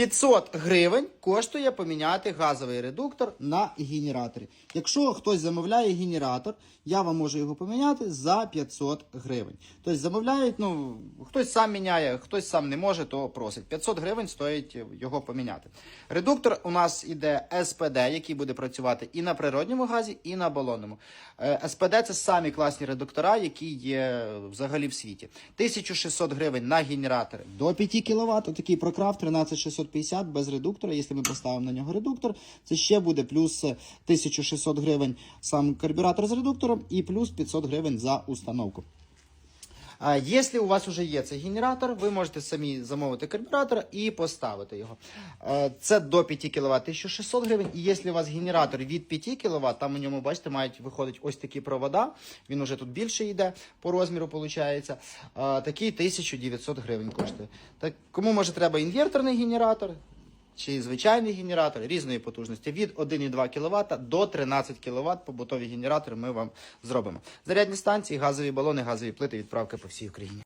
500 гривень коштує поміняти газовий редуктор на генераторі. Якщо хтось замовляє генератор, я вам можу його поміняти за 500 гривень. Тобто замовляють, ну хтось сам міняє, хтось сам не може, то просить. 500 гривень стоїть його поміняти. Редуктор у нас іде СПД, який буде працювати і на природньому газі, і на балонному. Е, СПД це самі класні редуктора, які є взагалі в світі. 1600 гривень на генератори до 5 кВт, такий прокраф 13600 550 без редуктора. Якщо ми поставимо на нього редуктор, це ще буде плюс е, 1600 гривень сам карбюратор з редуктором і плюс 500 гривень за установку. А Якщо у вас вже є цей генератор, ви можете самі замовити карбюратор і поставити його. Е, Це до 5 кВт 1600 гривень. І якщо у вас генератор від 5 кВт, там у ньому, бачите, мають виходить ось такі провода. Він уже тут більше йде по розміру, виходить. Такий 1900 гривень коштує. Так, кому може треба інверторний генератор? Чи звичайний генератор різної потужності від 1,2 кВт до 13 кВт побутові генератори ми вам зробимо. Зарядні станції, газові балони, газові плити, відправки по всій Україні.